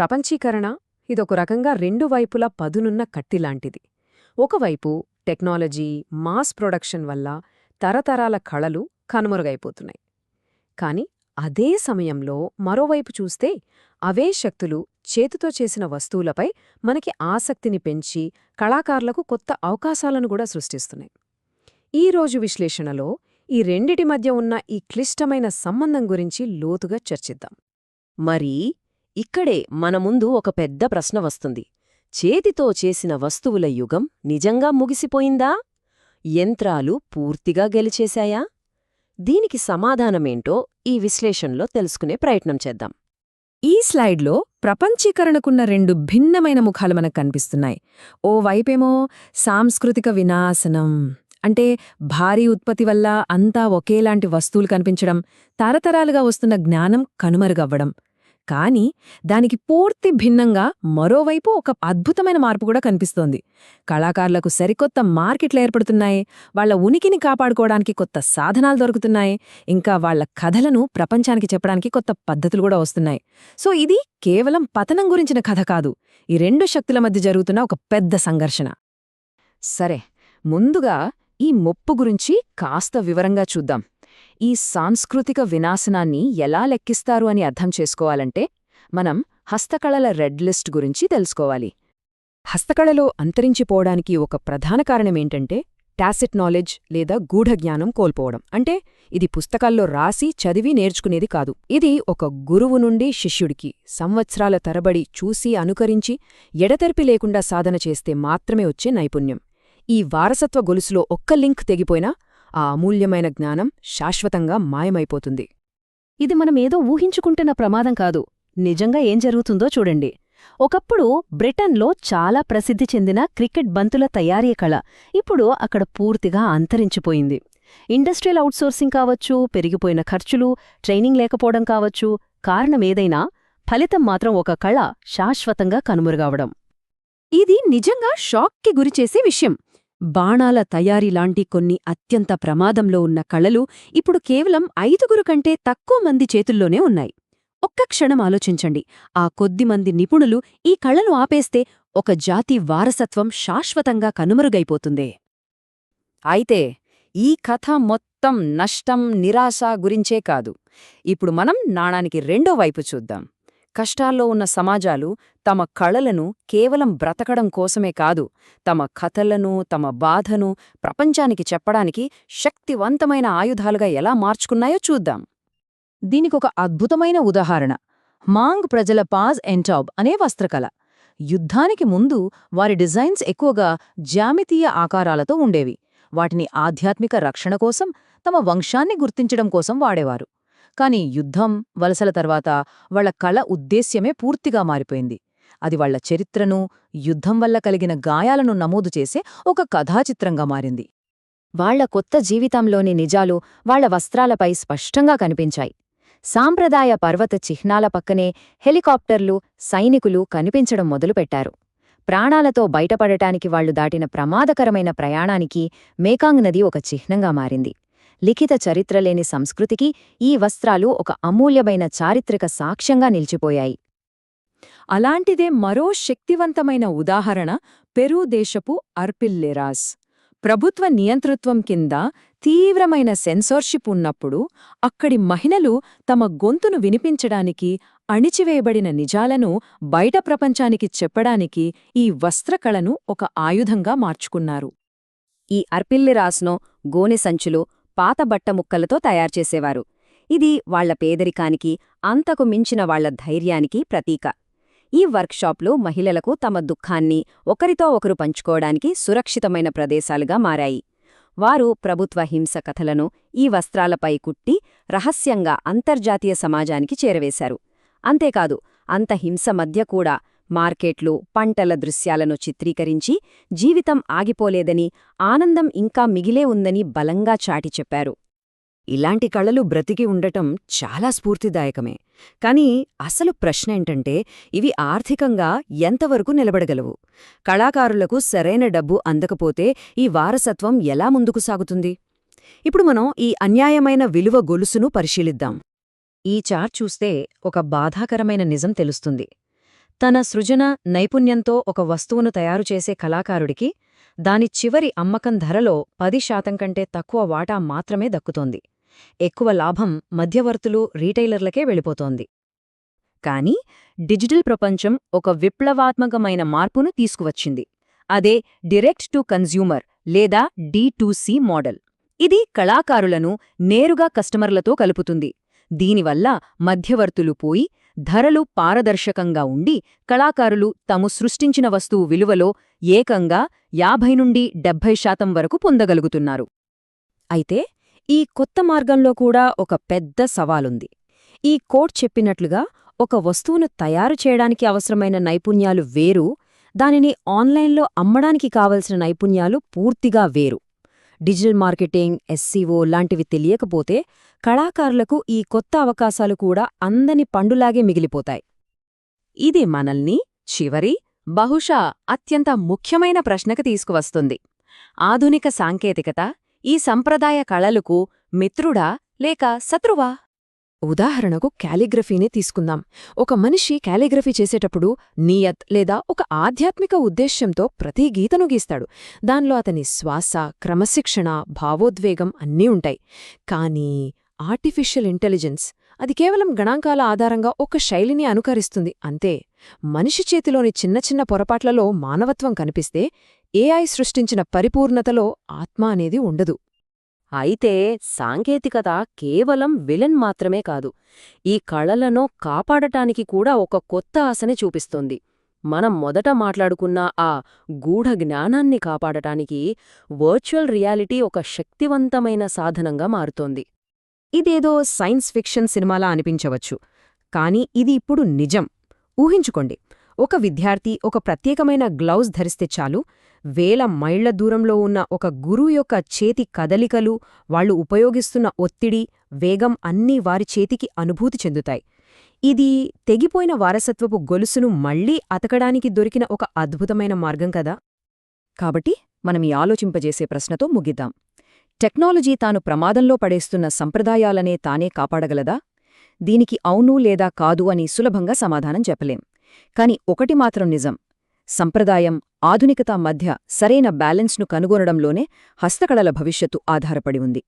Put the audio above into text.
ప్రపంచీకరణ ఇదొక రకంగా రెండు వైపులా పదునున్న కట్టిలాంటిది ఒకవైపు టెక్నాలజీ మాస్ ప్రొడక్షన్ వల్ల తరతరాల కళలు కనుమరుగైపోతున్నాయి. కాని అదే సమయంలో మరోవైపు చూస్తే అవే శక్తులు చేతితో చేసిన వస్తువులపై మనకి ఆసక్తిని పెంచి కళాకారులకు కొత్త అవకాశాలను కూడా సృష్టిస్తున్నాయి. ఈ రోజు విశ్లేషణలో ఈ రెండిటి మధ్య ఉన్న ఈ క్లిష్టమైన సంబంధం గురించి లోతుగా చర్చిద్దాం. మరి ఇక్కడే మన ముందు ఒక పెద్ద ప్రశ్న వస్తుంది. చేతితో చేసిన వస్తువుల యుగం నిజంగా ముగిసిపోయిందా? యంత్రాలు పూర్తిగా గెలిచేశాయా? దీనికి సమాధానమేంటో ఈ విశ్లేషణలో తెలుసుకునే ప్రయత్నం చేద్దాం. ఈ స్లైడ్లో ప్రపంచీకరణకున్న రెండు భిన్నమైన ముఖాలు మనకు కనిపిస్తున్నాయి. ఓ వైపేమో సాంస్కృతిక వినాశనం అంటే భారీ ఉత్పత్తి వల్ల అంతా ఒకేలాంటి వస్తువులు కనిపించడం తరతరాలుగా వస్తున్న జ్ఞానం కనుమరుగవ్వడం కానీ దానికి పూర్తి భిన్నంగా మరోవైపు ఒక అద్భుతమైన మార్పు కూడా కనిపిస్తోంది. కళాకారులకు సరికొత్త మార్కెట్లు ఏర్పడుతున్నాయి వాళ్ళ ఉనికిని కాపాడుకోవడానికి కొత్త సాధనాలు దొరుకుతున్నాయి ఇంకా వాళ్ళ కథలను ప్రపంచానికి చెప్పడానికి కొత్త పద్ధతులు కూడా వస్తున్నాయి. సో ఇది కేవలం పతనం గురించిన కథ కాదు ఈ రెండు శక్తుల మధ్య జరుగుతున్న ఒక పెద్ద సంఘర్షణ. సరే ముందుగా ఈ ముప్పు గురించి కాస్త వివరంగా చూద్దాం. ఈ సాంస్కృతిక వినాశనాన్ని ఎలా లెక్కిస్తారు అని అర్థం చేసుకోవాలంటే మనం హస్తకళల రెడ్ లిస్ట్ గురించి తెలుసుకోవాలి. హస్తకళలో అంతరించిపోవడానికి ఒక ప్రధాన కారణమేంటంటే టాసిట్ నాలెడ్జ్ లేదా గూఢజ్ఞానం కోల్పోవడం. అంటే ఇది పుస్తకాల్లో రాసి చదివి నేర్చుకునేది కాదు. ఇది ఒక గురువు నుండి శిష్యుడికి సంవత్సరాల తరబడి చూసి అనుకరించి ఎడతెరిపి లేకుండా సాధన చేస్తే మాత్రమే వచ్చే నైపుణ్యం. ఈ వారసత్వ గొలుసులో ఒక్క లింక్ తెగిపోయినా ఆ అమూల్యమైన జ్ఞానం శాశ్వతంగా మాయమైపోతుంది. ఇది మనమేదో ఊహించుకుంటున్న ప్రమాదం కాదు. నిజంగా ఏం జరుగుతుందో చూడండి. ఒకప్పుడు బ్రిటన్లో చాలా ప్రసిద్ధి చెందిన క్రికెట్ బంతుల తయారీ కళ ఇప్పుడు అక్కడ పూర్తిగా అంతరించిపోయింది. ఇండస్ట్రియల్ అవుట్సోర్సింగ్ కావచ్చు పెరిగిపోయిన ఖర్చులు ట్రైనింగ్ లేకపోవడం కావచ్చు కారణమేదైనా ఫలితం మాత్రం ఒక కళ శాశ్వతంగా కనుమరుగావడం. ఇది నిజంగా షాక్కి గురిచేసే విషయం. బాణాల తయారీ లాంటి కొన్ని అత్యంత ప్రమాదంలో ఉన్న కళలు ఇప్పుడు కేవలం ఐదుగురు కంటే తక్కువ మంది చేతుల్లోనే ఉన్నాయి. ఒక్క క్షణం ఆలోచించండి. ఆ కొద్దిమంది నిపుణులు ఈ కళలు ఆపేస్తే ఒక జాతి వారసత్వం శాశ్వతంగా కనుమరుగైపోతుందే. అయితే ఈ కథ మొత్తం నష్టం నిరాశ గురించే కాదు. ఇప్పుడు మనం నాణానికి రెండో వైపు చూద్దాం. కష్టాల్లో ఉన్న సమాజాలు తమ కళలను కేవలం బ్రతకడం కోసమే కాదు తమ కథలను తమ బాధను ప్రపంచానికి చెప్పడానికి శక్తివంతమైన ఆయుధాలుగా ఎలా మార్చుకున్నాయో చూద్దాం. దీనికొక అద్భుతమైన ఉదాహరణ. మాంగ్ ప్రజల పాజ్ ఎంటాబ్ అనే వస్త్రకళ. యుద్ధానికి ముందు వారి డిజైన్స్ ఎక్కువగా జామితీయ ఆకారాలతో ఉండేవి. వాటిని ఆధ్యాత్మిక రక్షణ కోసం తమ వంశాన్ని గుర్తించడం కోసం వాడేవారు. కాని యుద్ధం వలసల తర్వాత వాళ్ళ కళ ఉద్దేశ్యమే పూర్తిగా మారిపోయింది. అది వాళ్ళ చరిత్రను యుద్ధం వల్ల కలిగిన గాయాలను నమోదు చేసే ఒక కథాచిత్రంగా మారింది. వాళ్ళ కొత్త జీవితంలోని నిజాలు వాళ్ళ వస్త్రాలపై స్పష్టంగా కనిపించాయి. సాంప్రదాయ పర్వత చిహ్నాల పక్కనే హెలికాప్టర్లు సైనికులు కనిపించడం మొదలుపెట్టారు. ప్రాణాలతో బయటపడటానికి వాళ్ళు దాటిన ప్రమాదకరమైన ప్రయాణానికి మేకాంగ్ నది ఒక చిహ్నంగా మారింది. లిఖిత చరిత్రలేని సంస్కృతికి ఈ వస్త్రాలు ఒక అమూల్యమైన చారిత్రక సాక్ష్యంగా నిలిచిపోయాయి. అలాంటిదే మరో శక్తివంతమైన ఉదాహరణ పెరూ దేశపు అర్పిల్లెరాస్ ప్రభుత్వ నియంతృత్వం కింద తీవ్రమైన సెన్సార్షిప్ ఉన్నప్పుడు అక్కడి మహిళలు తమ గొంతును వినిపించడానికి అణిచివేయబడిన నిజాలను బయట ప్రపంచానికి చెప్పడానికి ఈ వస్త్రకళను ఒక ఆయుధంగా మార్చుకున్నారు. ఈ అర్పిల్లిరాస్ను గోనె సంచులు పాత బట్టముక్కలతో తయారుచేసేవారు ఇది వాళ్ళ పేదరికానికి అంతకు మించిన వాళ్ళ ధైర్యానికి ప్రతీక. ఈ వర్క్షాప్లు మహిళలకు తమ దుఃఖాన్ని ఒకరితో ఒకరు పంచుకోవడానికి సురక్షితమైన ప్రదేశాలుగా మారాయి. వారు ప్రభుత్వ హింస కథలను ఈ వస్త్రాలపై కుట్టి రహస్యంగా అంతర్జాతీయ సమాజానికి చేరవేశారు. అంతేకాదు అంత హింస మధ్య కూడా మార్కెట్లు పంటల దృశ్యాలను చిత్రీకరించి జీవితం ఆగిపోలేదని ఆనందం ఇంకా మిగిలే ఉందని బలంగా చాటి చెప్పారు. ఇలాంటి కళలు బ్రతికి ఉండటం చాలా స్ఫూర్తిదాయకమే. కాని అసలు ప్రశ్నేంటంటే ఇవి ఆర్థికంగా ఎంతవరకు నిలబడగలవు? కళాకారులకు సరైన డబ్బు అందకపోతే ఈ వారసత్వం ఎలా ముందుకు సాగుతుంది? ఇప్పుడు మనం ఈ అన్యాయమైన విలువ గొలుసును పరిశీలిద్దాం. ఈ చార్ట్ చూస్తే ఒక బాధాకరమైన నిజం తెలుస్తుంది. తన సృజన నైపుణ్యంతో ఒక వస్తువును తయారుచేసే కళాకారుడికి దాని చివరి అమ్మకం ధరలో పది శాతం కంటే తక్కువ వాటా మాత్రమే దక్కుతోంది. ఎక్కువ లాభం మధ్యవర్తులు రీటైలర్లకే వెళ్ళిపోతోంది. కాని డిజిటల్ ప్రపంచం ఒక విప్లవాత్మకమైన మార్పును తీసుకువచ్చింది. అదే డిరెక్ట్ టు కన్జ్యూమర్ లేదా డి మోడల్. ఇది కళాకారులను నేరుగా కస్టమర్లతో కలుపుతుంది. దీనివల్ల మధ్యవర్తులు పోయి ధరలు పారదర్శకంగా ఉండి కళాకారులు తాము సృష్టించిన వస్తువు విలువలో ఏకంగా యాభై నుండి డెబ్భై శాతం వరకు పొందగలుగుతున్నారు. అయితే ఈ కొత్త మార్గంలో కూడా ఒక పెద్ద సవాలుంది. ఈ కోట్ చెప్పినట్లుగా ఒక వస్తువును తయారు చేయడానికి అవసరమైన నైపుణ్యాలు వేరు దానిని ఆన్లైన్లో అమ్మడానికి కావలసిన నైపుణ్యాలు పూర్తిగా వేరు. డిజిటల్ మార్కెటింగ్ ఎస్సీఓ లాంటివి తెలియకపోతే కళాకారులకు ఈ కొత్త అవకాశాలు కూడా అందని పండులాగే మిగిలిపోతాయి. ఇది మనల్ని చివరి బహుశా అత్యంత ముఖ్యమైన ప్రశ్నకు తీసుకువస్తుంది. ఆధునిక సాంకేతికత ఈ సంప్రదాయ కళలకు మిత్రుడా లేక శత్రువా? ఉదాహరణకు క్యాలిగ్రఫీనే తీసుకుందాం. ఒక మనిషి క్యాలిగ్రఫీ చేసేటప్పుడు నియత్ లేదా ఒక ఆధ్యాత్మిక ఉద్దేశ్యంతో ప్రతి గీతను గీస్తాడు. దానిలో అతని శ్వాస క్రమశిక్షణ భావోద్వేగం అన్నీ ఉంటాయి. కానీ ఆర్టిఫిషియల్ ఇంటెలిజెన్స్ అది కేవలం గణాంకాల ఆధారంగా ఒక శైలిని అనుకరిస్తుంది. అంతే మనిషి చేతిలోని చిన్న చిన్న పొరపాట్లలో మానవత్వం కనిపిస్తే ఏఐ సృష్టించిన పరిపూర్ణతలో ఆత్మ అనేది ఉండదు. అయితే సాంకేతికత కేవలం విలన్ మాత్రమే కాదు ఈ కళలను కాపాడటానికి కూడా ఒక కొత్త ఆశని చూపిస్తోంది. మనం మొదట మాట్లాడుకున్న ఆ గూఢ జ్ఞానాన్ని కాపాడటానికి వర్చువల్ రియాలిటీ ఒక శక్తివంతమైన సాధనంగా మారుతోంది. ఇదేదో సైన్స్ ఫిక్షన్ సినిమాలా అనిపించవచ్చు కానీ ఇది ఇప్పుడు నిజం. ఊహించుకోండి ఒక విద్యార్థి ఒక ప్రత్యేకమైన గ్లౌజ్ ధరిస్తే చాలు. వేల మైళ్ళ దూరంలో ఉన్న ఒక గురువు యొక్క చేతి కదలికలు వాళ్ళు ఉపయోగిస్తున్న ఒత్తిడి వేగం అన్నీ వారి చేతికి అనుభూతి చెందుతాయి. ఇది తెగిపోయిన వారసత్వపు గొలుసును మళ్ళీ అతకడానికి దొరికిన ఒక అద్భుతమైన మార్గం కదా? కాబట్టి మనం ఈ ఆలోచింపజేసే ప్రశ్నతో ముగిద్దాం. టెక్నాలజీ తాను ప్రమాదంలో పడేస్తున్న సంప్రదాయాలనే తానే కాపాడగలదా? దీనికి అవును లేదా కాదు అని సులభంగా సమాధానం చెప్పలేం. కాని ఒకటి మాత్రం నిజం. సంప్రదాయం ఆధునికత మధ్య సరైన బ్యాలెన్స్ను కనుగొనడంలోనే హస్తకళల భవిష్యత్తు ఆధారపడి ఉంది.